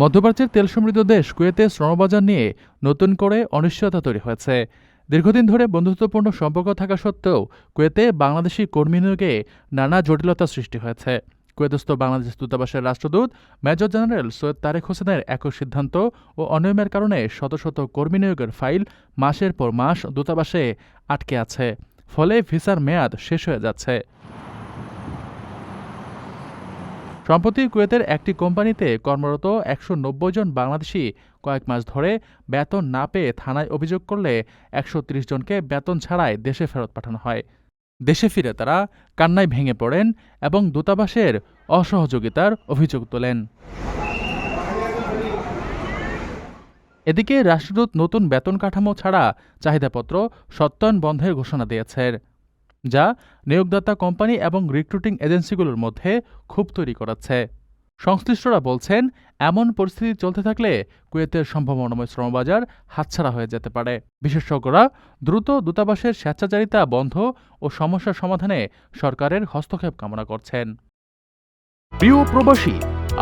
মধ্যপ্রাচ্যের তেল সমৃদ্ধ দেশ কুয়েতে শ্রমবাজার নিয়ে নতুন করে অনিশ্চয়তা তৈরি হয়েছে। দীর্ঘদিন ধরে বন্ধুত্বপূর্ণ সম্পর্ক থাকা সত্ত্বেও কুয়েতে বাংলাদেশি কর্মী নিয়োগে নানা জটিলতা সৃষ্টি হয়েছে। কুয়েতস্থ বাংলাদেশ দূতাবাসের রাষ্ট্রদূত মেজর জেনারেল সৈয়দ তারেক হোসেনের একক সিদ্ধান্ত ও অনিয়মের কারণে শত শত কর্মী নিয়োগের ফাইল মাসের পর মাস দূতাবাসে আটকে আছে। ফলে ভিসার মেয়াদ শেষ হয়ে যাচ্ছে। সম্প্রতি কুয়েতের একটি কোম্পানিতে কর্মরত একশো নব্বই জন বাংলাদেশি কয়েক মাস ধরে বেতন না পেয়ে থানায় অভিযোগ করলে একশো ত্রিশ জনকে বেতন ছাড়াই দেশে ফেরত পাঠানো হয়। দেশে ফিরে তারা কান্নায় ভেঙে পড়েন এবং দূতাবাসের অসহযোগিতার অভিযোগ তোলেন। এদিকে রাষ্ট্রদূত নতুন বেতন কাঠামো ছাড়া চাহিদাপত্র সত্যায়ন বন্ধের ঘোষণা দিয়েছে যা নিয়োগদাতা কোম্পানি এবং রিক্রুটিং এজেন্সিগুলোর মধ্যে ক্ষোভ তৈরি করাচ্ছে সংশ্লিষ্টরা বলছেন, এমন পরিস্থিতি চলতে থাকলে কুয়েতের সম্ভাবনাময় শ্রমবাজার হাতছাড়া হয়ে যেতে পারে। বিশেষজ্ঞরা দ্রুত দূতাবাসের স্বেচ্ছাচারিতা বন্ধ ও সমস্যা সমাধানে সরকারের হস্তক্ষেপ কামনা করছেন। প্রিয় প্রবাসী,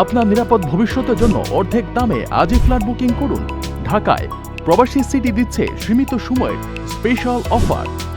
আপনার নিরাপদ ভবিষ্যতের জন্য অর্ধেক দামে আজই ফ্ল্যাট বুকিং করুন। ঢাকায় প্রবাসী সিটি দিচ্ছে সীমিত সময়ের স্পেশাল অফার।